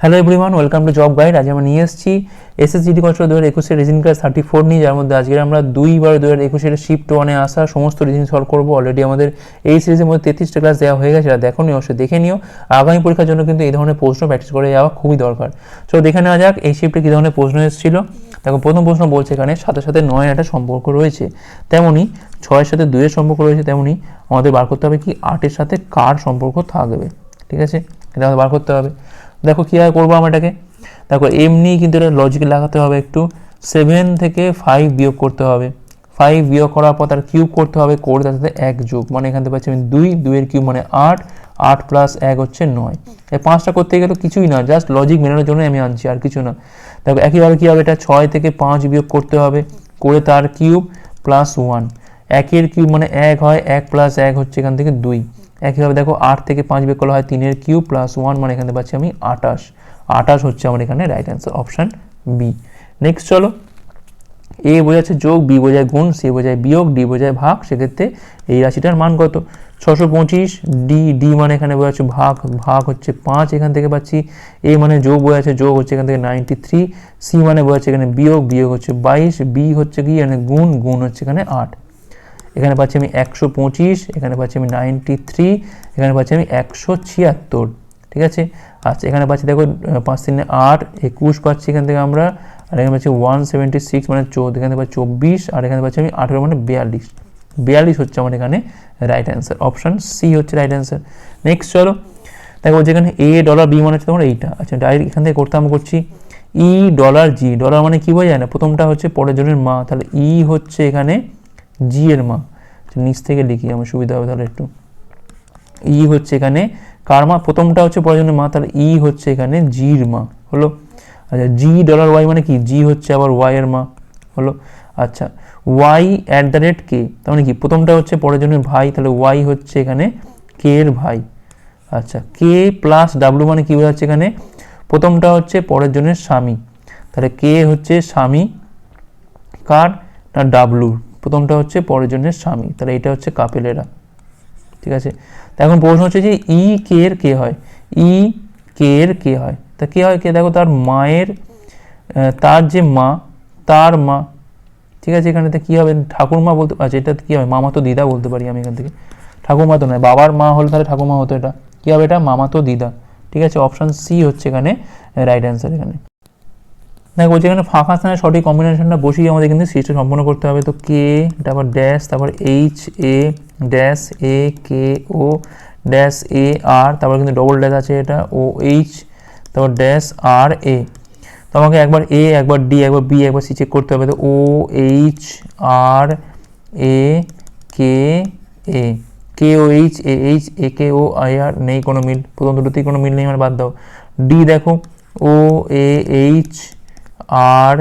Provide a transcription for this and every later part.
Hello everyone welcome to job guide আজ আমরা নিয়ে এসেছি এসএসজিডি কনস্ট্রাক্ট দু হাজার একুশের রিজন ক্লাস থার্টি ফোর নিয়ে, যার মধ্যে আজকে আমরা দুইবার দু হাজার একুশের শিফট ওয়ানে আসা সমস্ত রিজন সলভ করব। অলরেডি আমাদের এই সিরিজের মধ্যে তেত্রিশটা ক্লাস দেওয়া হয়ে গেছে দেখো নি অবশ্যই দেখে নিও। আগামী পরীক্ষার জন্য কিন্তু এই ধরনের প্রশ্ন প্র্যাকটিস করে যাওয়া খুবই দরকার। চলো দেখে নেওয়া যাক, এই শিফটে কী ধরনের প্রশ্ন এসেছিল। দেখো, প্রথম প্রশ্ন বলছে এখানে, সাথে সাথে নয়ের একটা সম্পর্ক রয়েছে। তেমনি ছয়ের সাথে দুইয়ের সম্পর্ক রয়েছে, তেমনি আমাদের বার করতে হবে কি, আটের সাথে কার সম্পর্ক থাকবে। ঠিক আছে? এটা আমাদের বার করতে হবে। দেখো কীভাবে করব আমরা এটাকে? দেখো এমনি কিন্তু এটা লজিক লাগাতে হবে একটু। সেভেন থেকে ফাইভ বিয়োগ করতে হবে। ফাইভ বিয়োগ করার পর তার কিউব করতে হবে, করে তার সাথে এক যোগ। মানে এখান থেকে পাচ্ছি আমি দুই, দুইয়ের কিউব মানে আট আট প্লাস এক হচ্ছে নয়। এই পাঁচটা করতে গেলে কিছুই না জাস্ট লজিক মেলানোর জন্য আমি আনছি, আর কিছু না। দেখো, একইভাবে কী হবে এটা? ছয় থেকে পাঁচ বিয়োগ করতে হবে, করে তার কিউব প্লাস ওয়ান একের কিউব মানে এক হয়, এক প্লাস এক হচ্ছে এখান থেকে দুই। একইভাবে দেখো আট থেকে পাঁচ বিয়োগ করলে হয় তিনের কিউব প্লাস ওয়ান মানে এখানে পাচ্ছি আমি আটাশ আটাশ হচ্ছে আমার এখানে right answer option B next চলো। এ বোঝাচ্ছে যোগ বি বোঝায় গুণ সি বোঝায় বিয়োগ ডি বোঝায় ভাগ, সেক্ষেত্রে এই রাশিটার মান কত? ছশো পঁচিশ ডি ডি মানে এখানে বোঝাচ্ছে ভাগ ভাগ হচ্ছে পাঁচ, এখান থেকে পাচ্ছি এ মানে যোগ বোঝাচ্ছে, যোগ হচ্ছে এখান থেকে নাইনটি থ্রি সি মানে বোঝাচ্ছে এখানে বিয়োগ বিয়োগ হচ্ছে বাইশ বি হচ্ছে কি? এখানে গুণ গুণ হচ্ছে এখানে আট। এখানে পাচ্ছি আমি একশো পঁচিশ, এখানে পাচ্ছি আমি নাইনটি থ্রি, এখানে পাচ্ছি আমি একশো ছিয়াত্তর, ঠিক আছে? আচ্ছা এখানে পাচ্ছি দেখো পাঁচ তিন আট, একুশ পাচ্ছি এখান থেকে আমরা, আর এখানে পাচ্ছি ওয়ান সেভেন্টি সিক্স মানে চৌদ্দ এখানে পাচ্ছি চব্বিশ, আর এখানে পাচ্ছি আমি আঠেরো মানে বিয়াল্লিশ। বিয়াল্লিশ হচ্ছে আমার এখানে রাইট অ্যান্সার অপশান সি হচ্ছে রাইট অ্যান্সার নেক্সট চলো, দেখো যেখানে এ ডলার বি মানে হচ্ছে তোমার এইটা। আচ্ছা ডাইরেক্ট এখান থেকে করতে আমরা করছি। ই ডলার জি ডলার মানে কী বোঝা যায় না? প্রথমটা হচ্ছে পরের জনের মা, তাহলে ই হচ্ছে এখানে জি এর মা নিচ থেকে লিখি, আমার সুবিধা হবে তাহলে একটু। ই হচ্ছে এখানে কার মা প্রথমটা হচ্ছে পরের মা তাহলে ই হচ্ছে এখানে জির মা হলো? আচ্ছা জি ডলার ওয়াই মানে কি? জি হচ্ছে আবার ওয়াই এর মা হলো? আচ্ছা ওয়াই অ্যাট দ্য রেট কে তার মানে কি? প্রথমটা হচ্ছে পরের জন্য ভাই, তাহলে ওয়াই হচ্ছে এখানে কে এর ভাই। আচ্ছা কে প্লাস ডাব্লু মানে কি বোঝাচ্ছে এখানে? প্রথমটা হচ্ছে পরের জনের স্বামী। তাহলে কে হচ্ছে স্বামী কার? না ডাব্লুর প্রথমটা হচ্ছে পরের জনের স্বামী, তাহলে এটা হচ্ছে কাপেলেরা, ঠিক আছে? তো এখন প্রশ্ন হচ্ছে যে ই কে এর কে হয়? ই কে এর কে হয়? তা কে হয় কে? দেখো তার মায়ের তার যে মা, তার মা, ঠিক আছে? এখানেতে কী হবে? ঠাকুরমা বলতে আচ্ছা এটা কী হবে? মামা তো দিদা বলতে পারি আমি এখান থেকে। ঠাকুরমা তো নয়, বাবার মা হলে তাহলে ঠাকুমা হতো এটা। কী হবে এটা? মামা তো দিদা, ঠিক আছে? অপশান সি হচ্ছে এখানে রাইট অ্যান্সার এখানে। দেখো বলছি এখানে ফাঁকা স্থানে সঠিক কম্বিনেশনটা বসিয়ে আমাদের কিন্তু সিস্টেম সম্পন্ন করতে হবে। তো কে তারপর ড্যাশ তারপর H A dash A K O dash A R তারপর কিন্তু ডবল ড্যাশ আছে এটা ও এইচ তারপর ড্যাশ আর এ তো আমাকে একবার এ একবার ডি একবার বি একবার সি চেক করতে হবে। তো O H R A K A K O H A H A K O I R নেই কোনো মিল। প্রথম দুটোতেই কোনো মিল নেই আমার বাদ দাও। ডি দেখো O A H R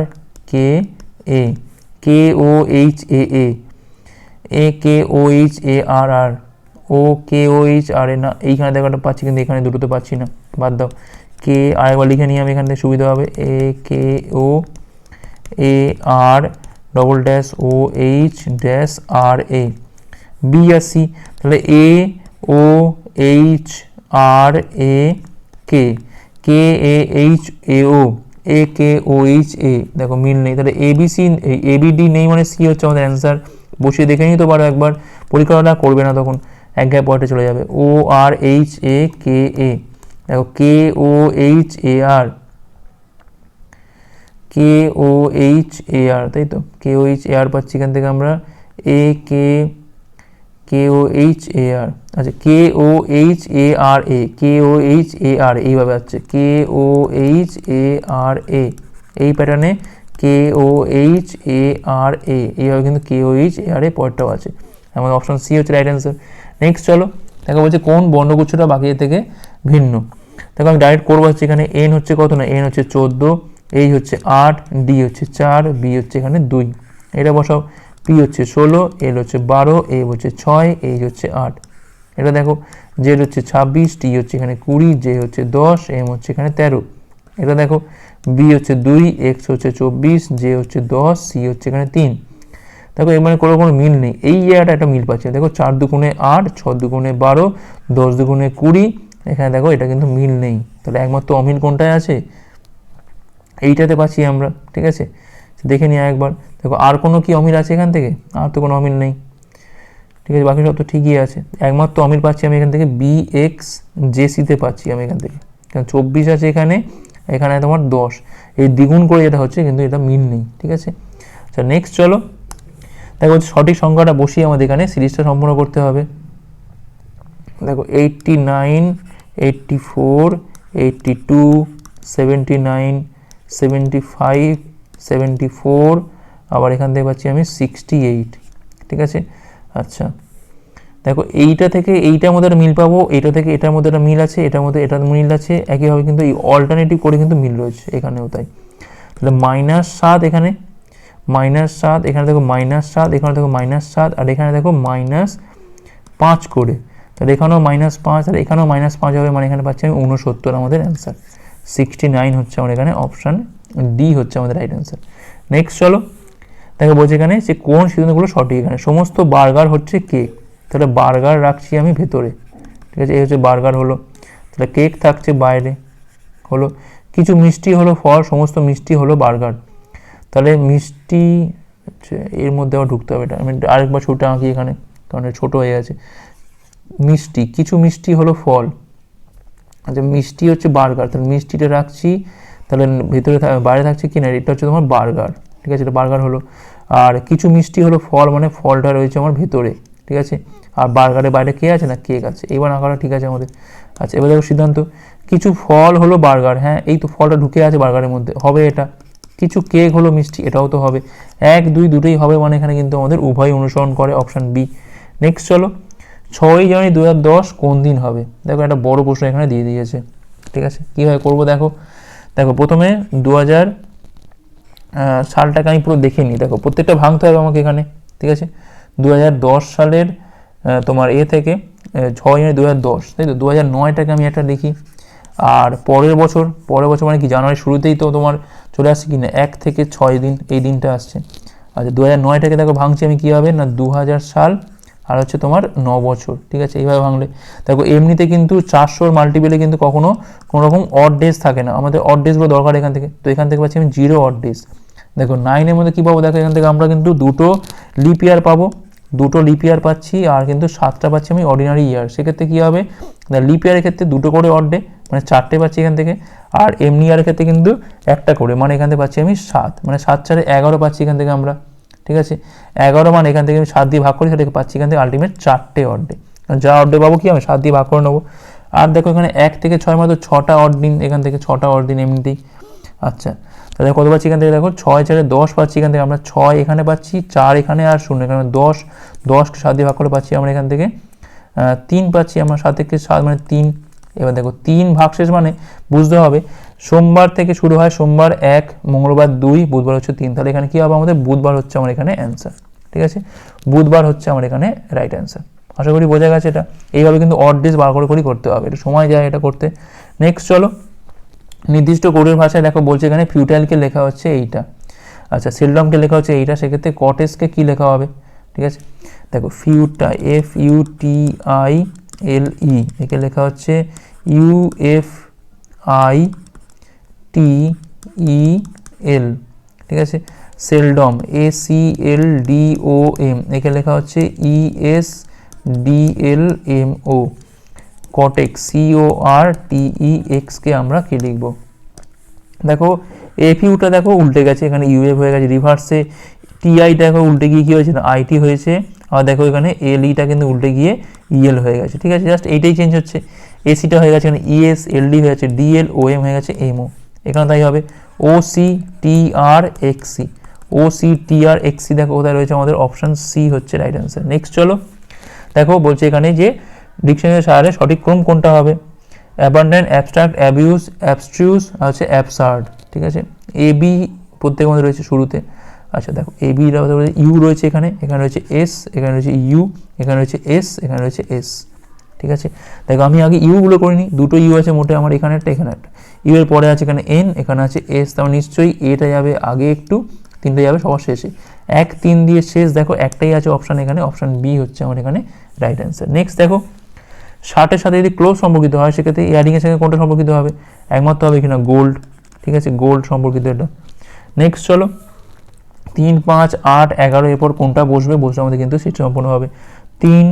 K A? K O H A A? K O H A R R? O, K O H R A না, এইখানে দেখাটা পাচ্ছি, কিন্তু এখানে দুটোতে পাচ্ছি না। বাদ দাও। কে আরেকবার লিখে নিই আমি এখান থেকে সুবিধা হবে। A, K O A R double dash O H dash R A. B R C তাহলে A, O, H, R A, K? K, A, H, A, O. A K O H A দেখো, মিল নেই। তাহলে A B C A B D নেই মানে C হচ্ছে আমাদের answer বসিয়ে দেখে নিতে পারো একবার। পরীক্ষাটা করবে না তখন। এক গায়ে পয়েন্টে চলে যাবে। ও আর এইচ এ কে এ দেখো কে O H A R K O H A আর তাই তো? কে ও এইচ এ আর পাচ্ছি এখান থেকে আমরা। এ K K O H A আর আচ্ছা কে O H A R A K O H A আর এইভাবে আসছে। কে ও এইচ এ আর এ এই প্যাটার্নে কে ও এইচ এ আর এ এইভাবে কিন্তু কে ও এইচ এ আর এ পয়েন্টটাও আছে। আমাদের অপশন সি হচ্ছে রাইট অ্যান্সার নেক্সট চলো, দেখো বলছে কোন বর্ণগুচ্ছটা বাকি থেকে ভিন্ন। দেখো আমি ডাইরেক্ট করব হচ্ছে এখানে এন হচ্ছে কত না এন হচ্ছে চোদ্দ, এই হচ্ছে আট ডি হচ্ছে চার বি হচ্ছে এখানে দুই। এটা বসাও। পি হচ্ছে ষোলো এল হচ্ছে বারো এ হচ্ছে ছয় এই হচ্ছে আট। এটা দেখো জেড হচ্ছে ছাব্বিশ টি হচ্ছে এখানে কুড়ি জে হচ্ছে দশ এম হচ্ছে এখানে তেরো। এটা দেখো বি হচ্ছে দুই এক্স হচ্ছে চব্বিশ জে হচ্ছে দশ সি হচ্ছে এখানে তিন। দেখো, এর মানে কোনো কোনো মিল নেই। এই জায়গাটা একটা মিল পাচ্ছে। দেখো, চার দুগুণে আট, ছ দুগুণে বারো, দশ দুগুণে কুড়ি, এখানে দেখো, এটা কিন্তু মিল নেই। তাহলে একমাত্র অমিল কোনটায় আছে? এইটাতে পাচ্ছি আমরা, ঠিক আছে? দেখে নিই একবার দেখো, আর কোনো কি অমিল আছে এখান থেকে? আর তো কোনো অমিল নেই। ঠিক আছে, বাকি সব তো ঠিকই আছে। একমাত্র অমিল পাচ্ছি আমি এখান থেকে বি এক্স জেসিতে পাচ্ছি আমি এখান থেকে। কারণ চব্বিশ আছে এখানে এখানে তোমার দশ। এই দ্বিগুণ করে যেটা হচ্ছে, কিন্তু এটা মিল নেই, ঠিক আছে? আচ্ছা নেক্সট চলো। দেখো, সঠিক সংখ্যাটা বসিয়ে আমাদের এখানে সিরিজটা সম্পূর্ণ করতে হবে। দেখো eighty nine eighty four eighty two seventy nine seventy five seventy four আবার এখান থেকে পাচ্ছি আমি সিক্সটি এইট ঠিক আছে? আচ্ছা দেখো এইটা থেকে এইটার মধ্যে একটা মিল পাবো এইটা থেকে এটার মধ্যে একটা মিল আছে, এটার মধ্যে এটার মিল আছে, একইভাবে কিন্তু এই অল্টারনেটিভ করে কিন্তু মিল রয়েছে এখানেও তাই। তাহলে মাইনাস সাত এখানে মাইনাস সাত, এখানে দেখো মাইনাস সাত, এখানে দেখো মাইনাস সাত, আর এখানে দেখো মাইনাস পাঁচ করে। তাহলে এখানেও মাইনাস পাঁচ, আর এখানেও মাইনাস পাঁচ হবে মানে এখানে পাচ্ছি আমি উনসত্তর আমাদের অ্যান্সার সিক্সটি নাইন হচ্ছে আমার এখানে অপশান ডি হচ্ছে আমাদের রাইট অ্যান্সার নেক্সট চলো দেখো বলছে এখানে যে কোন সিদ্ধান্তগুলো সঠিক? এখানে সমস্ত বার্গার হচ্ছে কেক। তাহলে বার্গার রাখছি আমি ভেতরে। ঠিক আছে? এই হচ্ছে বার্গার হলো। তাহলে কেক থাকছে বাইরে। হলো। কিছু মিষ্টি হলো ফল, সমস্ত মিষ্টি হলো বার্গার। তাহলে মিষ্টি হচ্ছে, এর মধ্যে আবার ঢুকতে হবে এটা। আমি আরেকবার ছোটো আঁকি এখানে, কারণ ছোটো হয়ে আছে মিষ্টি, কিছু মিষ্টি হলো ফল। আচ্ছা মিষ্টি হচ্ছে বার্গার। তাহলে মিষ্টিটা রাখছি। তাহলে ভেতরে বাইরে থাকছে কি না এটা হচ্ছে তোমার বার্গার। ঠিক আছে? এটা বার্গার হলো। আর কিছু মিষ্টি হলো, ফল মানে ফলটা রয়েছে আমার ভেতরে, ঠিক আছে? আর বার্গারের বাইরে কে আছে না কেক আছে? এবার আঁকাটা ঠিক আছে আমাদের। আচ্ছা এবার দেখো সিদ্ধান্ত। কিছু ফল হলো বার্গার হ্যাঁ? এই তো ফলটা ঢুকে আছে বার্গারের মধ্যে। হবে এটা। কিছু কেক হলো মিষ্টি, এটাও তো হবে। এক, দুই, দুটোই হবে মানে এখানে কিন্তু আমাদের উভয় অনুসরণ করে অপশান বি। নেক্সট চলো। ছয়ই জানুয়ারি দু হাজার দশ কোন দিন হবে? দেখো একটা বড় প্রশ্ন এখানে দিয়ে দিয়েছে। ঠিক আছে? কীভাবে করব দেখো? দেখো, প্রথমে দু হাজার সালটাকে আমি পুরো দেখে নিই দেখো, প্রত্যেকটা ভাঙতে হবে আমাকে এখানে, ঠিক আছে? দু হাজার দশ সালের তোমার এ থেকে ছয় জানুয়ারি দু দশ, তাই তো? দু হাজার নয়টাকে আমি একটা দেখি। আর পরের বছর পরের বছর মানে কি জানুয়ারি শুরুতেই তো তোমার চলে আসছে কি না এক থেকে ছয় দিন এই দিনটা আসছে। আচ্ছা দু হাজার নয়টাকে দেখো, ভাঙছি আমি কী হবে? না দু হাজার সাল, আর হচ্ছে তোমার ন বছর ঠিক আছে? এইভাবে ভাঙলে। দেখো, এমনিতে কিন্তু চারশোর মাল্টিপেলে কিন্তু কখনো কোনো রকম অড ডেজ থাকে না। আমাদের অড ডেজগুলো দরকার এখান থেকে। তো এখান থেকে পাচ্ছি আমি জিরো অড ডেজ দেখো নাইনের মধ্যে কী পাবো? দেখো এখান থেকে আমরা কিন্তু দুটো লিপ ইয়ার পাবো। দুটো লিপ ইয়ার পাচ্ছি আর কিন্তু সাতটা পাচ্ছি আমি অর্ডিনারি ইয়ার সেক্ষেত্রে কী হবে? লিপ ইয়ারের ক্ষেত্রে দুটো করে অড ডে মানে চারটে পাচ্ছি এখান থেকে। আর এমনি ইয়ারের ক্ষেত্রে কিন্তু একটা করে মানে এখান থেকে পাচ্ছি আমি সাত। মানে সাত চারে এগারো পাচ্ছি এখান থেকে আমরা। ঠিক আছে? এগারো মানে এখান থেকে আমি সাত দিয়ে ভাগ করি সেটাকে পাচ্ছি এখান থেকে আলটিমেট চারটে অর্ডে যা অর্ডে পাবো কি? আমি সাত দিয়ে ভাগ করে নেব। আর দেখো এখানে এক থেকে ছয় মাত্র ছটা অর্ডিন এখান থেকে ছটা অর্ডিন এমনিতেই। আচ্ছা। তাহলে কত পাচ্ছি এখান থেকে? দেখো ছয় চারে দশ পাচ্ছি এখান থেকে। আমরা ছয় এখানে পাচ্ছি, চার এখানে আর শূন্য। এখানে দশ, দশকে সাত দিয়ে ভাগ করে পাচ্ছি আমরা এখান থেকে। তিন পাচ্ছি আমরা সাত সাত মানে তিন। এবার দেখো, তিন ভাগশেষ মানে বুঝতে হবে, সোমবার থেকে শুরু হয় সোমবার এক, মঙ্গলবার দুই, বুধবার হচ্ছে তিন। তাহলে এখানে কী হবে আমাদের? বুধবার হচ্ছে আমার এখানে অ্যান্সার ঠিক আছে? বুধবার হচ্ছে আমার এখানে রাইট অ্যান্সার আশা করি বোঝা গেছে এটা। এইভাবে কিন্তু অড বার করে করেই করতে হবে। এটা সময় যায় এটা করতে। নেক্সট চলো। নির্দিষ্ট কোডের ভাষায় দেখো বলছে এখানে ফিউটাইলকে লেখা হচ্ছে এইটা। আচ্ছা সেলডমকে লেখা হচ্ছে এইটা, সেক্ষেত্রে কটেজকে কী লেখা হবে? ঠিক আছে? দেখো ফিউটা F U T I L E একে লেখা হচ্ছে U F I T E L ঠিক আছে? Seldom A C L D O M একে লেখা হচ্ছে E S D L M O কটেক C O R T E এক্সকে আমরা কি লিখব? দেখো এফ ইউটা দেখো উল্টে গেছে, এখানে ইউএফ হয়ে গেছে রিভার্সে টিআই দেখো উল্টে গিয়ে কী হয়েছে না আইটি হয়েছে, আর দেখো এখানে এল ইটা কিন্তু উল্টে গিয়ে ইএল হয়ে গেছে, ঠিক আছে? জাস্ট এইটাই চেঞ্জ হচ্ছে। এসিটা হয়ে গেছে এখানে ইএস এলডি হয়ে গেছে ডিএল ও এম হয়ে গেছে এমও এখানে তাই হবে ও সি টি আর এক্সি ও সি টি আর এক্সি দেখো কোথায় রয়েছে আমাদের অপশান সি হচ্ছে রাইট অ্যান্সার নেক্সট চলো। দেখো বলছে এখানে যে ডিকশনারি সাহারে সঠিক ক্রম কোনটা হবে? অ্যাবান্ডেন্ট অ্যাবস্ট্রাক্ট অ্যাবিউজ অ্যাবস্ট্রিউস আর হচ্ছে অ্যাবসার্ড ঠিক আছে? এ বি প্রত্যেকের মধ্যে রয়েছে শুরুতে। আচ্ছা দেখো এ বি ইউ রয়েছে এখানে এখানে রয়েছে এস এখানে রয়েছে ইউ এখানে রয়েছে এস এখানে রয়েছে এস ঠিক আছে? দেখো, আমি আগে ইউগুলো করিনি দুটো ইউ আছে মোটে আমার এখানে একটা এখানে একটা। ইউ এর পরে আছে এখানে এন এখানে আছে এস তার মানে নিশ্চয়ই এটা যাবে আগে একটু, তিনটে যাবে সবার শেষে। এক, তিন দিয়ে শেষ, দেখো, একটাই আছে অপশান এখানে অপশান বি হচ্ছে আমার এখানে রাইট অ্যান্সার নেক্সট দেখো ষাটের সাথে যদি ক্লোজ সম্পর্কিত হয়, সেক্ষেত্রে ইয়ারিংয়ের সঙ্গে কোনটা সম্পর্কিত হবে? একমাত্র হবে কিনা গোল্ড ঠিক আছে? গোল্ড সম্পর্কিত এটা। নেক্সট চলো। তিন, পাঁচ, আট, এগারো, এরপর কোনটা বসবে? বসলে আমাদের কিন্তু সিট সম্পূর্ণ হবে। তিন,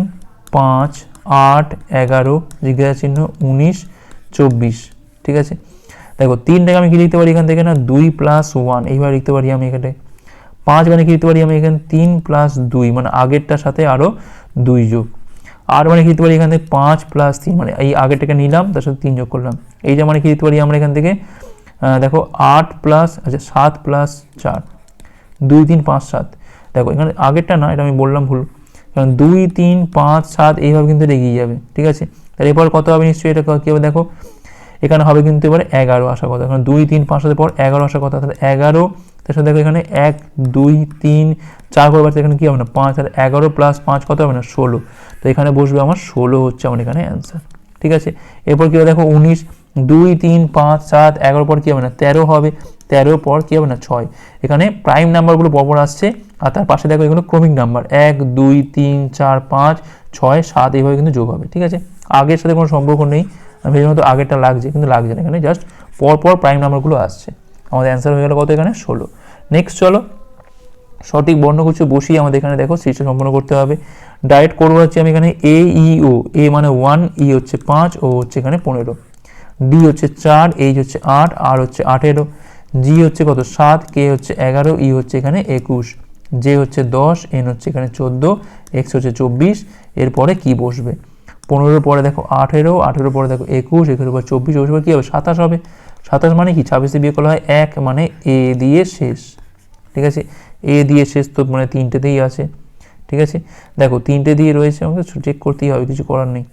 পাঁচ, আট, এগারো, জিজ্ঞাসা চিহ্ন, উনিশ, চব্বিশ, ঠিক আছে? দেখো, তিনটাকে আমি কি লিখতে পারি এখান থেকে না? দুই প্লাস ওয়ান এইভাবে লিখতে পারি আমি এখানে। পাঁচ মানে কি লিখতে পারি আমি এখানে? তিন প্লাস দুই মানে আগেরটার সাথে আরও দুই যোগ। আর মানে কি লিখতে পারি এখান থেকে পাঁচ প্লাস তিন মানে এই আগেরটাকে নিলাম, তার সাথে তিন যোগ করলাম। এইটা মানে কি লিখতে পারি আমরা এখান থেকে? দেখো আট প্লাস আচ্ছা সাত প্লাস চার, দুই, তিন, পাঁচ, সাত। দেখো, এখানে আগেরটা না, এটা আমি বললাম ভুল। কারণ দুই, তিন, পাঁচ, সাত, এইভাবে কিন্তু এগিয়ে যাবে, ঠিক আছে? তাহলে এরপর কত হবে নিশ্চয়ই? এটা কী হবে দেখো? এখানে হবে কিন্তু এবারে এগারো আসার কথা। কারণ দুই, তিন, পাঁচ সাতের পর এগারো আসার কথা। তাহলে এগারো, তার সাথে দেখো এখানে এক, দুই, তিন, চার করে বাড়ছে এখানে কী হবে না? পাঁচ আর এগারো প্লাস পাঁচ কত হবে না? ষোলো। তো এখানে বসবে আমার ষোলো হচ্ছে আমার এখানে অ্যান্সার ঠিক আছে? এরপর কী হবে? দেখো উনিশ, দুই, তিন, পাঁচ, সাত, এগারো পর কী হবে না? তেরো হবে, তেরো পর কী হবে না? ছয়। এখানে প্রাইম নাম্বারগুলো পরপর আসছে, আর তার পাশে দেখো এগুলো ক্রমিক নাম্বার এক, দুই, তিন, চার, পাঁচ, ছয়, সাত, এইভাবে কিন্তু যোগ হবে, ঠিক আছে? আগের সাথে কোনো সম্পর্ক নেই, আমি এই মতো আগেরটা লাগছে, কিন্তু লাগছে না এখানে জাস্ট পরপর প্রাইম নাম্বারগুলো আসছে। আমাদের অ্যান্সার হয়ে গেল কত এখানে? ষোলো। নেক্সট চলো সঠিক বর্ণগুচ্ছ বসিয়ে আমাদের এখানে দেখো সৃষ্টি সম্পন্ন করতে হবে। ডাইরেক্ট করব হচ্ছে আমি এখানে এ ই ও এ মানে ওয়ান ই হচ্ছে পাঁচ ও হচ্ছে এখানে পনেরো। ডি হচ্ছে চার এইচ হচ্ছে আট আর হচ্ছে আঠেরো। জি হচ্ছে কত? সাত কে হচ্ছে এগারো ই হচ্ছে এখানে একুশ। জে হচ্ছে দশ এন হচ্ছে এখানে চোদ্দ এক্স হচ্ছে চব্বিশ, এরপরে কি বসবে? পনেরোর পরে দেখো আঠেরো, আঠেরোর পরে দেখো একুশ, একুশের পর চব্বিশ চব্বিশ পরে কী হবে? সাতাশ হবে। সাতাশ মানে কি? ছাব্বিশে বিয়ে করা হয় এক মানে এ দিয়ে শেষ। ঠিক আছে? এ দিয়ে শেষ তো মানে তিনটেতেই আছে, ঠিক আছে? দেখো, তিনটে দিয়ে রয়েছে আমাকে চেক করতেই হবে, কিছু করার নেই।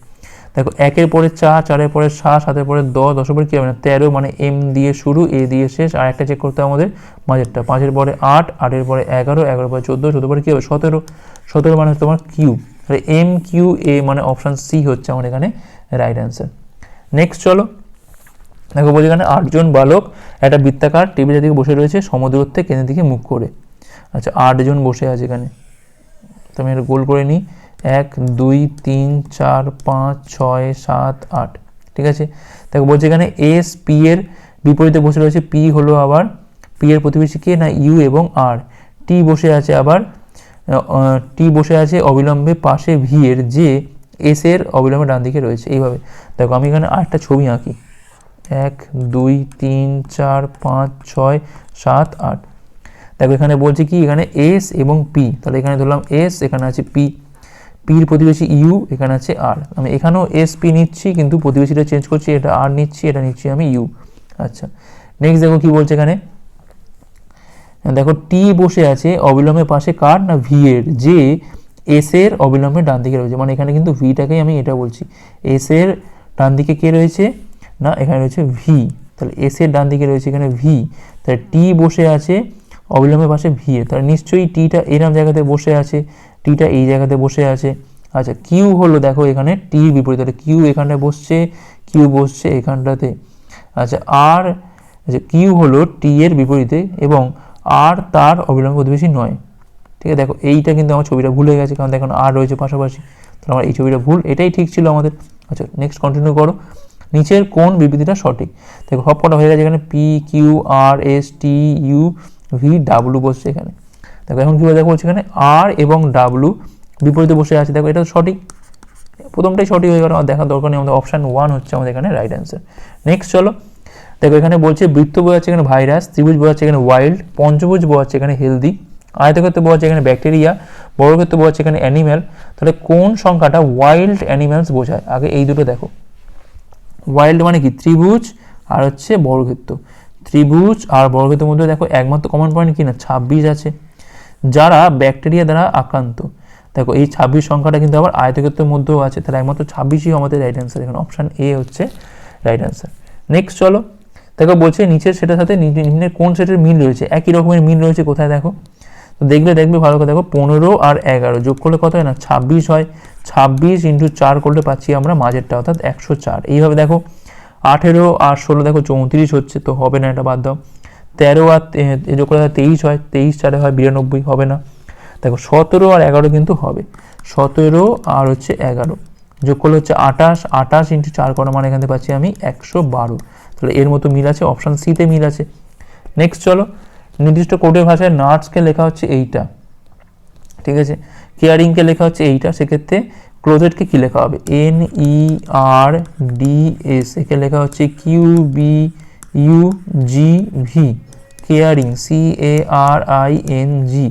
দেখো, একের পরে চার, চারের পরে সাত, সাতের পরে দশ, দশের পরে কী হবে না? তেরো মানে এম দিয়ে শুরু এ দিয়ে শেষ, আর একটা চেক করতে হবে আমাদের মাঝেরটা। পাঁচের পরে আট, আটের পরে এগারো এগারো পরে চোদ্দ চোদ্দ পরে কী হবে? সতেরো। সতেরো মানে হচ্ছে তোমার কিউ তাহলে এম কিউ এ মানে অপশান সি হচ্ছে আমার এখানে রাইট অ্যান্সার নেক্সট চলো। দেখো, বলছি এখানে আটজন বালক একটা বৃত্তাকার টেবিলের দিকে বসে রয়েছে সমদূরত্বে, কেন্দ্রের দিকে মুখ করে। আচ্ছা আটজন বসে আছে এখানে। তো আমি এটা গোল করে নিই। এক, দুই, তিন, চার, পাঁচ, ছয়, সাত, আট। ঠিক আছে? দেখো, বলছে এখানে এস পি এর বিপরীতে বসে রয়েছে। পি হলো আবার পি এর প্রতিবেশী কে? না ইউ এবং আর টি বসে আছে আবার টি বসে আছে অবিলম্বে পাশে ভি এর, যে এস এর অবিলম্বে ডান দিকে রয়েছে। এইভাবে। দেখো, আমি এখানে আটটা ছবি আঁকি। এক, দুই, তিন, চার, পাঁচ, ছয়, সাত, আট। দেখো এখানে বলছে কি, এখানে এস এবং পি তাহলে এখানে ধরলাম এস এখানে আছে পি পির প্রতিবেশী ইউ এখানে আছে আর আমি এখানেও এস পি নিচ্ছি, কিন্তু প্রতিবেশীটা চেঞ্জ করছি, এটা আর নিচ্ছি, এটা নিচ্ছি আমি ইউ আচ্ছা। নেক্সট দেখো কি বলছে এখানে? দেখো টি বসে আছে অবিলম্বের পাশে কার না ভি এর, যে এস এর অবিলম্বে ডান দিকে রয়েছে মানে এখানে কিন্তু ভিটাকেই আমি এটা বলছি। এস এর ডান দিকে কে রয়েছে? না, এখানে রয়েছে ভি তাহলে এস এর ডান দিকে রয়েছে এখানে ভি তাহলে টি বসে আছে অবিলম্বের পাশে ভি এর তাহলে নিশ্চয়ই টিটা এরম জায়গাতে বসে আছে, টিটা এই জায়গাতে বসে আছে। আচ্ছা কিউ হলো দেখো এখানে টির বিপরীত। তাহলে কিউ এখানটায় বসছে, কিউ বসছে এখানটাতে। আচ্ছা আর আচ্ছা কিউ হলো টি এর বিপরীতে এবং আর তার অবিলম্ব প্রতিবেশী নয়। ঠিক আছে, দেখো এইটা কিন্তু আমার ছবিটা ভুল হয়ে গেছে, কারণ দেখুন আর রয়েছে পাশাপাশি। তাহলে আমার এই ছবিটা ভুল, এটাই ঠিক ছিল আমাদের। আচ্ছা নেক্সট কন্টিনিউ করো। নিচের কোন বিবৃতিটা সঠিক? দেখো সব কটা হয়ে গেছে এখানে, P, Q, R, S, T, U V W বসছে এখানে। দেখো, এখন কীভাবে দেখো বলছে এখানে আর এবং ডাব্লু বিপরীতে বসে আছে। দেখো, এটা সঠিক। প্রথমটাই সঠিক হয়ে গেল আর দেখার দরকার নেই। আমাদের অপশান ওয়ান হচ্ছে আমাদের এখানে রাইট অ্যান্সার নেক্সট চলো। দেখো, এখানে বলছে বৃত্ত বোঝাচ্ছে এখানে ভাইরাস ত্রিভুজ বোঝাচ্ছে এখানে ওয়াইল্ড পঞ্চভুজ বোঝাচ্ছে এখানে হেলদি আয়তক্ষেত্রে বোঝাচ্ছে এখানে ব্যাকটেরিয়া বর্গক্ষেত্রে বোঝাচ্ছে এখানে অ্যানিম্যাল তাহলে কোন সংখ্যাটা ওয়াইল্ড অ্যানিম্যালস বোঝায়? আগে এই দুটো দেখো। ওয়াইল্ড মানে কি? ত্রিভুজ আর হচ্ছে বর্গক্ষেত্র। ত্রিভুজ আর বর্গক্ষেত্রের মধ্যে দেখো একমাত্র কমন পয়েন্ট কি না? ছাব্বিশ আছে। যারা ব্যাকটেরিয়া দ্বারা আক্রান্ত, দেখো এই ছাব্বিশ সংখ্যাটা কিন্তু আবার আয়তক্ষেত্রের মধ্যেও আছে, তাহলে একমাত্র ছাব্বিশই আমাদের রাইট অ্যান্সার এখানে অপশান এ হচ্ছে রাইট অ্যান্সার নেক্সট চলো, দেখো বলছে নিচের সেটার সাথে নিচের কোন সেটের মিল রয়েছে? একই রকমের মিল রয়েছে কোথায় দেখো? তো দেখলে দেখবে ভালো করে দেখো, পনেরো আর এগারো যোগ করলে কত হয় না? ছাব্বিশ হয়। ছাব্বিশ ইন্টু চার করলে পাচ্ছি আমরা মাঝেরটা, অর্থাৎ একশো চার। এইভাবে দেখো আঠেরো আর ষোলো দেখো চৌত্রিশ হচ্ছে, তো হবে না এটা বাদ দাও। তেরো আর যোগ করলে তেইশ হয়, তেইশ চারে হয় বিরানব্বই, হবে না। দেখো সতেরো আর এগারো কিন্তু হবে। সতেরো আর হচ্ছে এগারো। যোগ করলে হচ্ছে আঠাশ আঠাশ ইন্টু চার করা মানে এখান পাচ্ছি আমি একশো বারো। তাহলে এর মতো মিল আছে, অপশান সিতে মিল আছে। নেক্সট চলো, নির্দিষ্ট কোডের ভাষায় নার্সকে লেখা হচ্ছে এইটা। ঠিক আছে? কেয়ারিংকে লেখা হচ্ছে এইটা, সেক্ষেত্রে ক্লোজেটকে কী লেখা হবে? N E R D S একে লেখা হচ্ছে Q B U G V caring C A R I N G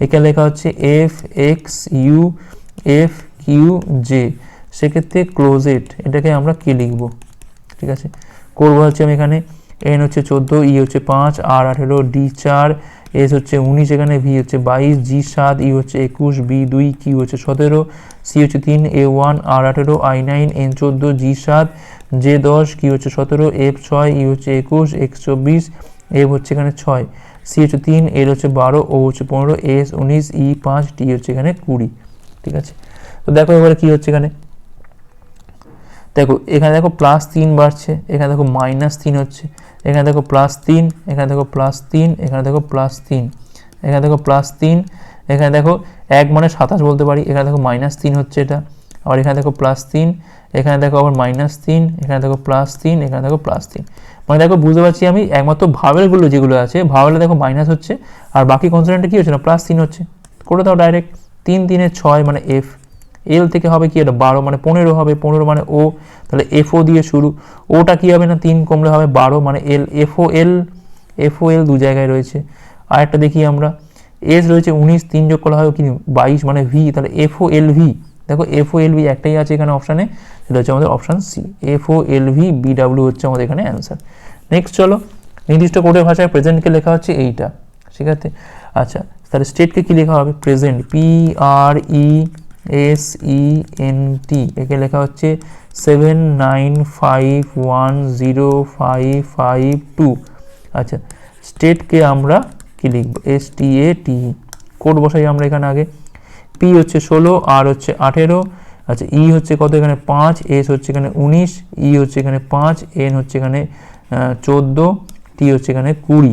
একে লেখা হচ্ছে F X U F Q J সেক্ষেত্রে ক্লোজেট এটাকে আমরা কি লিখব? ঠিক আছে? করব হচ্ছে আমি এখানে এন হচ্ছে চোদ্দ ই হচ্ছে পাঁচ আর আঠেরো ডি চার এস হচ্ছে উনিশ, এখানে ভি হচ্ছে বাইশ, জি সাত, ই হচ্ছে একুশ, বি দুই, কিউ হচ্ছে সতেরো, সি হচ্ছে তিন, এ ওয়ান, আর আঠেরো, আই নাইন, এন চোদ্দ, জি সাত, জে দশ কি হচ্ছে সতেরো, এফ ছয়, ই হচ্ছে একুশ, এক্স চব্বিশ, এফ হচ্ছে এখানে ছয়, সি হচ্ছে তিন, এল হচ্ছে বারো, ও হচ্ছে পনেরো, এস উনিশ, ই পাঁচ, টি হচ্ছে এখানে কুড়ি, ঠিক আছে? তো দেখো এবারে কী হচ্ছে এখানে? দেখো এখানে দেখো প্লাস তিন বাড়ছে এখানে দেখো মাইনাস তিন হচ্ছে এখানে দেখো প্লাস তিন এখানে দেখো প্লাস তিন এখানে দেখো প্লাস তিন এখানে দেখো প্লাস তিন এখানে দেখো এক মানে সাতাশ বলতে পারি এখানে দেখো মাইনাস তিন হচ্ছে এটা আবার এখানে দেখো প্লাস তিন এখানে দেখো আবার মাইনাস তিন এখানে দেখো প্লাস তিন এখানে দেখো প্লাস তিন মানে দেখো বুঝতে পারছি আমি একমাত্র ভাবেলগুলো যেগুলো আছে ভাবেলে দেখো মাইনাস হচ্ছে আর বাকি কনসোনেন্টে কী হচ্ছে না প্লাস তিন হচ্ছে করে দাও ডাইরেক্ট তিন তিনে ছয় মানে এফ এল থেকে হবে কি এটা বারো মানে পনেরো হবে, পনেরো মানে ও তাহলে এফও দিয়ে শুরু। ওটা কি হবে না? তিন কমলে হবে বারো মানে এল এফও এল এফও এল দু জায়গায় রয়েছে। আর একটা দেখি আমরা। এস রয়েছে উনিশ, তিন যোগ করা হয় কি? বাইশ মানে ভি তাহলে এফও এল ভি দেখো এফও এল ভি একটাই আছে এখানে অপশানে সেটা হচ্ছে আমাদের option C F O L V B W হচ্ছে আমাদের এখানে অ্যান্সার নেক্সট চলো, নির্দিষ্ট কোডের ভাষায় প্রেজেন্টকে লেখা হচ্ছে এইটা। ঠিক আছে? আচ্ছা তাহলে স্টেটকে কী লেখা হবে? Present P R E S E N T একে লেখা হচ্ছে seven nine five one zero five five two আচ্ছা স্টেটকে আমরা কি লিখব? এস টি এ টি কোড বসাই আমরা এখানে আগে। পি হচ্ছে ষোলো আর হচ্ছে আঠেরো। আচ্ছা ই হচ্ছে কত? এখানে পাঁচ এস হচ্ছে এখানে উনিশ ই হচ্ছে এখানে পাঁচ এন হচ্ছে এখানে চোদ্দ টি হচ্ছে এখানে কুড়ি।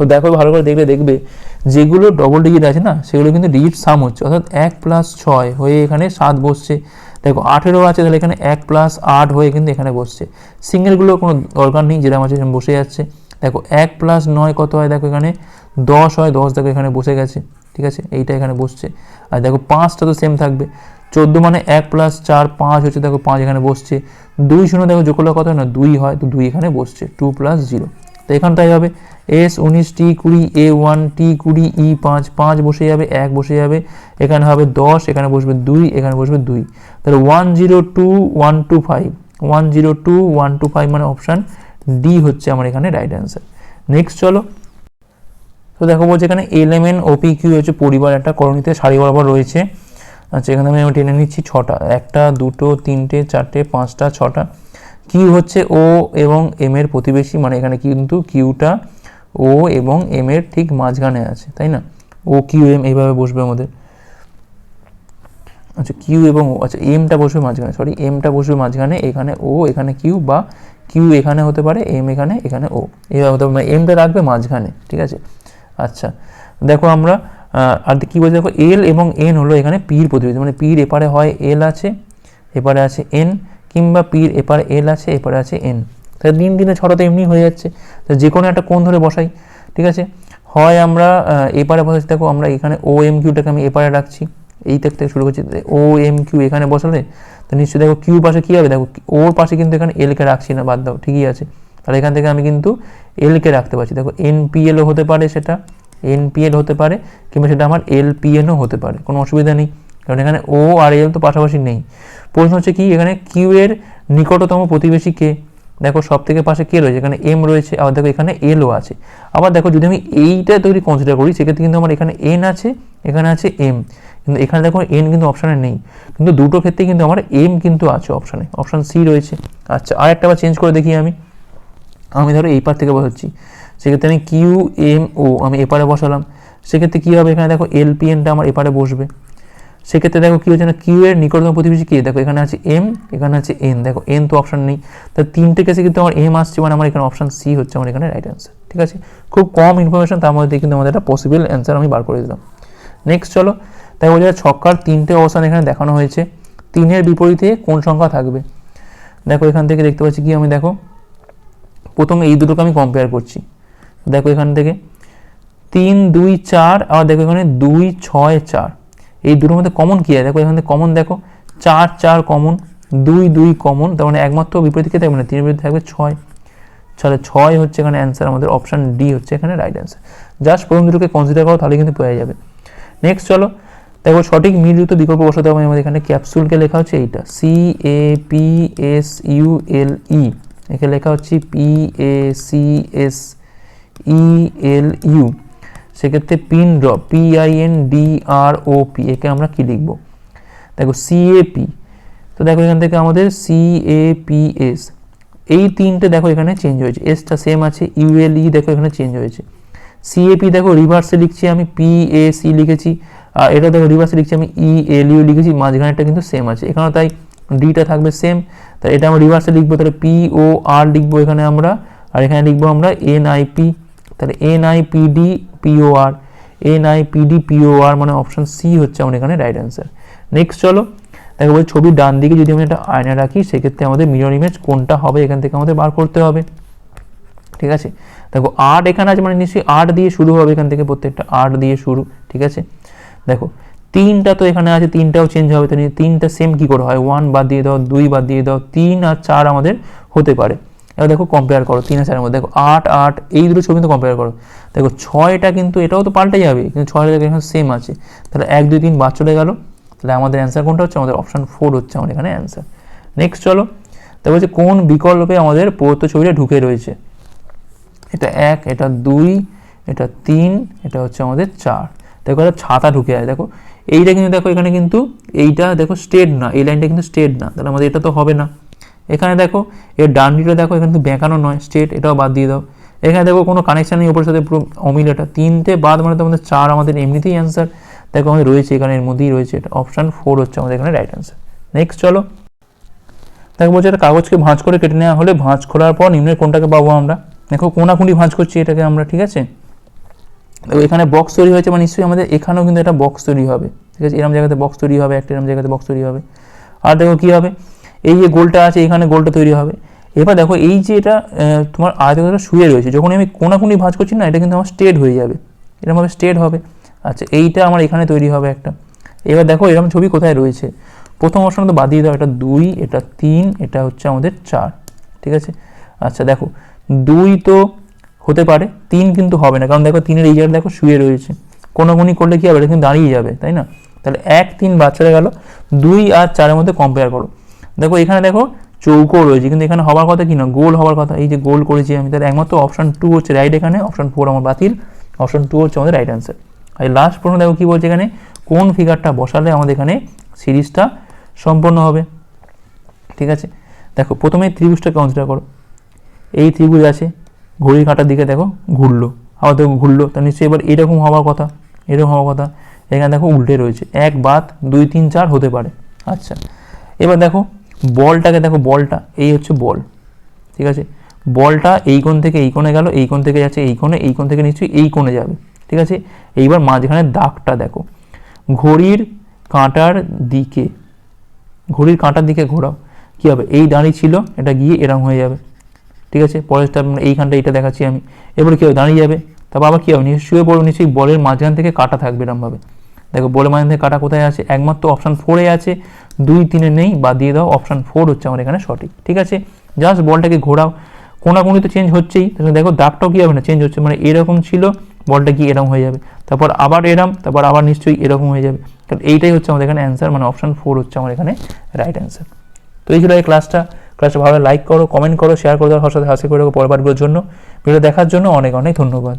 তো দেখো ভালো করে দেখলে দেখবে, যেগুলো ডবল ডিজিট আছে না, সেগুলো কিন্তু ডিজিট সাম হচ্ছে। অর্থাৎ এক প্লাস ছয় হয়ে এখানে সাত বসছে। দেখো আঠেরো আছে, তাহলে এখানে এক প্লাস আট হয়ে কিন্তু এখানে বসছে। সিঙ্গেলগুলোর কোনো দরকার নেই, যেরকম আছে সেরকম বসে যাচ্ছে। দেখো এক প্লাস নয় কত হয়? দেখো এখানে দশ হয়, দশ দেখো এখানে বসে গেছে। ঠিক আছে? এইটা এখানে বসছে। আর দেখো পাঁচটা তো সেম থাকবে। চোদ্দ মানে এক প্লাস চার, পাঁচ হচ্ছে, দেখো পাঁচ এখানে বসছে। দুই শূন্য দেখো যোগ করলে কত হয় না? দুই হয়, তো দুই এখানে বসছে। টু প্লাস জিরো তো এখানটাই হবে এস উনিশ টি কুড়ি এ ওয়ান টি কুড়ি ই পাঁচ পাঁচ বসে যাবে, এক বসে যাবে। এখানে হবে দশ, এখানে বসবে দুই, এখানে বসবে দুই। তাহলে one zero two one two five one zero two one two five মানে অপশান ডি হচ্ছে আমার এখানে রাইট অ্যান্সার নেক্সট চলো। তো দেখো বলছে এখানে এলেমেন ওপি কিউ হচ্ছে পরিবার, একটা করণীতে সারি বরাবর রয়েছে। আচ্ছা এখানে আমি টেনে নিচ্ছি ছটা। একটা, দুটো, তিনটে, চারটে, পাঁচটা, ছটা। কিউ হচ্ছে ও এবং এম এর প্রতিবেশী মানে এখানে কিন্তু কিউটা ও এবং এম এর ঠিক মাঝখানে আছে, তাই না? ও কিউ এম এইভাবে বসবে আমাদের। আচ্ছা কিউ এবং ও আচ্ছা এমটা বসবে মাঝখানে সরি এমটা বসবে মাঝখানে, এখানে ও এখানে কিউ বা কিউ এখানে হতে পারে এম এখানে এখানে ও এইভাবে হতে পারে এমটা রাখবে মাঝখানে, ঠিক আছে? আচ্ছা দেখো আমরা আর কি বলছে, দেখো এল এবং এন হলো এখানে পির প্রতিবেশী মানে পির এপারে হয় এল আছে, এপারে আছে এন কিংবা পির, এপারে এল আছে, এপারে আছে এন। তাহলে দিন দিনে ছটা তো এমনি হয়ে যাচ্ছে। তো যে কোনো একটা কোণ ধরে বসাই, ঠিক আছে? হয় আমরা এপারে বসাচ্ছি, দেখো আমরা এখানে ও এম কিউটাকে আমি এপারে রাখছি। এই দিক থেকে শুরু করছি ও এম কিউ এখানে বসালে, তো নিশ্চয়ই দেখো কিউ পাশে কী হবে? দেখো ওর পাশে কিন্তু এখানে এলকে রাখছি না, বাদ দাও, ঠিকই আছে। তাহলে এখান থেকে আমি কিন্তু এলকে রাখতে পারছি। দেখো এনপিএলও হতে পারে সেটা এনপিএল হতে পারে, কিংবা সেটা আমার এলপিএনও হতে পারে, কোনো অসুবিধা নেই। কারণ এখানে ও আর এল তো পাশাপাশি নেই। প্রশ্ন হচ্ছে কি, এখানে কিউ এর নিকটতম প্রতিবেশী কে? দেখো সব থেকে পাশে কে রয়েছে? এখানে এম রয়েছে, আবার দেখো এখানে এলও আছে। আবার দেখো, যদি আমি এইটা তৈরি কনসিডার করি, সেক্ষেত্রে কিন্তু আমার এখানে এন আছে, এখানে আছে এম কিন্তু এখানে দেখো এন কিন্তু অপশানে নেই। কিন্তু দুটো ক্ষেত্রে কিন্তু আমার এম কিন্তু আছে অপশানে অপশান সি রয়েছে। আচ্ছা আর একটা চেঞ্জ করে দেখি আমি। আমি ধরো এই পার থেকে বসাচ্ছি। সেক্ষেত্রে আমি কিউ এম ও আমি এপারে বসালাম। সেক্ষেত্রে কী হবে? এখানে দেখো এলপিএনটা আমার এপারে বসবে। সেক্ষেত্রে দেখো কী হচ্ছে না কিউ এর নিকটতম প্রতিবেশী কে? দেখো এখানে আছে এম এখানে আছে এন দেখো এন তো অপশান নেই। তা তিনটে কেসে কিন্তু আমার এম আসছে মানে আমার এখানে অপশান সি হচ্ছে আমার এখানে রাইট অ্যান্সার ঠিক আছে? খুব কম ইনফরমেশন তার মধ্যে কিন্তু আমাদের একটা পসিবল অ্যান্সার আমি বার করে দিলাম। নেক্সট চলো তাই বলে ছক্কার তিনটে অবস্থান এখানে দেখানো হয়েছে। তিনের বিপরীতে কোন সংখ্যা থাকবে? দেখো এখান থেকে দেখতে পাচ্ছি কি আমি দেখো, প্রথমে এই দুটোকে আমি কম্পেয়ার করছি। দেখো এখান থেকে, তিন, দুই, চার, আর দেখো এখানে দুই, ছয়, চার। এই দুটোর মধ্যে কমন কী আছে? দেখো, এখান থেকে কমন দেখো, চার চার কমন দুই দুই কমন তার মানে একমাত্র বিপরীতকে থাকবে না, তিনের বিপরীতে থাকবে ছয়। তাহলে ছয় হচ্ছে এখানে অ্যান্সার আমাদের অপশান ডি হচ্ছে এখানে রাইট অ্যান্সার জাস্ট প্রথম দুটোকে কনসিডার করো তাহলে কিন্তু পেয়ে যাবে। নেক্সট চলো, দেখো সঠিক মিলযুক্ত বিকল্প বসাতে হবে, আমাদের এখানে ক্যাপসুলকে লেখা হচ্ছে এইটা C A P S U L E একে লেখা হচ্ছে P A C S E L U সেক্ষেত্রে pin drop P I N D R O P একে আমরা কি লিখব? দেখো সিএপি তো দেখো এখান থেকে আমাদের সিএপিএস এই তিনটে দেখো এখানে চেঞ্জ হয়েছে এসটা সেম আছে ইউএলই দেখো এখানে চেঞ্জ হয়েছে। সিএপি দেখো রিভার্সে লিখছি আমি পি এ সি লিখেছি, আর এটা দেখো রিভার্সে লিখছি আমি ই এল ইউ লিখেছি, মাঝখানেরটা কিন্তু সেম আছে, এখানেও তাই ডিটা থাকবে সেম তাই এটা আমরা রিভার্সে লিখব, তাহলে পি ও আর লিখব এখানে আমরা, আর এখানে লিখব আমরা এন আই পি তাহলে N I P D P O R N I P D P O R মানে অপশন সি হচ্ছে আমার এখানে রাইট অ্যান্সার নেক্সট চলো, দেখো বলছি ছবির ডান দিকে যদি আমি একটা আয়না রাখি, সেক্ষেত্রে আমাদের মিরর ইমেজ কোনটা হবে, এখান থেকে আমাদের বার করতে হবে। ঠিক আছে? দেখো আর্ট এখানে আছে মানে নিশ্চয়ই আর্ট দিয়ে শুরু হবে এখান থেকে প্রত্যেকটা আর্ট দিয়ে শুরু। ঠিক আছে? দেখো, তিনটা তো এখানে আছে, তিনটাও চেঞ্জ হবে। তিনটা সেম কি করে হয়? ওয়ান বাদ দিয়ে দাও, দুই বাদ দিয়ে দাও, তিন আর চার আমাদের হতে পারে। এবার দেখো কম্পেয়ার করো, তিন চারের মধ্যে, দেখো আট আট, এই দুটো ছবি কিন্তু কম্পেয়ার করো। দেখো ছয়টা কিন্তু এটাও তো পাল্টে যাবে, কিন্তু ছয়টা এখানে সেম আছে। তাহলে এক, দুই, তিন বাদ চলে গেল। তাহলে আমাদের অ্যান্সার কোনটা হচ্ছে? আমাদের অপশান ফোর হচ্ছে আমাদের এখানে অ্যান্সার নেক্সট চলো। তারপর হচ্ছে কোন বিকল্পে আমাদের প্রদত্ত ছবিটা ঢুকে রয়েছে? এটা এক, এটা দুই, এটা তিন, এটা হচ্ছে আমাদের চার। দেখো এটা ছাতা ঢুকে আছে, দেখো। এইটা কিন্তু দেখো এখানে কিন্তু এইটা দেখো স্টেট না, এই লাইনটা কিন্তু স্টেট না। তাহলে আমাদের এটা তো হবে না। এখানে দেখো, এর ডান দিকটা দেখো, এখানে কিন্তু বেঁকানো নয় স্ট্রেট এটাও বাদ দিয়ে দাও। এখানে দেখো কোনো কানেকশান নেই ওপরের সাথে পুরো অমিল এটা। তিনটে বাদ মানে তো আমাদের চার আমাদের এমনিতেই অ্যান্সার দেখো আমাদের রয়েছে, এখানে এর মধ্যেই রয়েছে এটা। অপশান ফোর হচ্ছে আমাদের এখানে রাইট অ্যান্সার নেক্সট চলো। দেখো বলছে একটা কাগজকে ভাঁজ করে কেটে নেওয়া হলে, ভাঁজ খোলার পর নিম্নের কোনটাকে পাবো আমরা। দেখো কোনাকুনি ভাঁজ করছি এটাকে আমরা, ঠিক আছে? দেখো এখানে বক্স তৈরি হয়েছে মানে নিশ্চয়ই আমাদের এখানেও কিন্তু একটা বক্স তৈরি হবে। ঠিক আছে? এরম জায়গাতে বক্স তৈরি হবে, একটা এরম জায়গাতে বক্স তৈরি হবে। আর দেখো কী হবে? এই যে গোলটা আছে, এখানে গোলটা তৈরি হবে। এবার দেখো, এই যে এটা তোমার আয়তক্ষেত্রটা শুয়ে রয়েছে যখন আমি কোনাকুনি ভাঁজ করছি না, এটা কিন্তু আমার স্টেট হয়ে যাবে। এরকমভাবে স্টেট হবে। আচ্ছা এইটা আমার এখানে তৈরি হবে একটা। এবার দেখো এরকম ছবি কোথায় রয়েছে? প্রথম অপশন তো বাদ দিয়ে দাও, এটা দুই, এটা তিন, এটা হচ্ছে আমাদের চার। ঠিক আছে? আচ্ছা দেখো, দুই তো হতে পারে, তিন কিন্তু হবে না। কারণ দেখো, তিনের এই জায়গাটা দেখো শুয়ে রয়েছে। কোনোগুনি করলে কি হবে? এটা কিন্তু দাঁড়িয়ে যাবে, তাই না? তাহলে এক, তিন বাদ চলে গেল। দুই আর চারের মধ্যে কম্পেয়ার করো। দেখো, এখানে দেখো, চৌকো রয়েছে, কিন্তু এখানে হওয়ার কথা কি না? গোল হওয়ার কথা। এই যে গোল করেছি আমি, তাহলে একমাত্র অপশন টু হচ্ছে রাইট এখানে অপশন ফোর আমার বাতিল অপশন টু হচ্ছে আমাদের রাইট অ্যান্সার আর লাস্ট প্রশ্ন দেখো কি বলছে এখানে? কোন ফিগারটা বসালে আমাদের এখানে সিরিজটা সম্পন্ন হবে? ঠিক আছে? দেখো, প্রথমে ত্রিভুজটা কনসিডার করো। এই ত্রিভুজ আছে, ঘড়ির কাঁটার দিকে দেখো, ঘুরলো। আবার দেখো, ঘুরলো। তা নিশ্চয়ই এবার এরকম হওয়ার কথা, এরকম হওয়ার কথা। এখানে দেখো উল্টে রয়েছে। এক বাদ দুই তিন চার হতে পারে। আচ্ছা। এবার দেখো বলটাকে দেখো, বলটা, এই হচ্ছে বল, ঠিক আছে? বলটা এই কোণ থেকে এই কোণে গেল, এই কোণ থেকে যাচ্ছে এই কোণে, এই কোণ থেকে নিশ্চয়ই এই কোণে যাবে, ঠিক আছে? এইবার মাঝখানে দাগটা দেখো, ঘড়ির কাঁটার দিকে, ঘড়ির কাঁটার দিকে ঘোরাও, কী হবে? এই দাঁড়িয়ে ছিল, এটা গিয়ে এরম হয়ে যাবে, ঠিক আছে? পরেরটা আমরা এইখানটা এইটা দেখাচ্ছি আমি, এবারে কী হবে? দাঁড়িয়ে যাবে, তারপর আবার কী হবে? নিশ্চয়ই শুয়ে নিশ্চয়ই বলের মাঝখান থেকে কাটা থাকবে এরমভাবে দেখো বলের মাঝখান থেকে কাটা কোথায় আছে? একমাত্র অপশান ফোরে আছে। দুই, তিনে নেই বা দিয়ে দাও অপশান ফোর হচ্ছে আমার এখানে সঠিক, ঠিক আছে? জাস্ট বলটাকে ঘোরাও। কোনাকুনি তো চেঞ্জ হচ্ছেই দেখো দাগটাও কী হবে না? চেঞ্জ হচ্ছে মানে এরকম ছিল, বলটা কি এরকম হয়ে যাবে। তারপর আবার এরম, তারপর আবার নিশ্চয়ই এরকম হয়ে যাবে। কারণ এইটাই হচ্ছে আমাদের এখানে অ্যান্সার মানে অপশান ফোর হচ্ছে আমার এখানে রাইট অ্যান্সার তো এই ছিল এই ক্লাসটা ক্লাসটা ভালো লাইক করো কমেন্ট করো শেয়ার করে দেওয়ার সাথে হাসি করে পরবারগুলোর জন্য। ভিডিও দেখার জন্য অনেক অনেক ধন্যবাদ।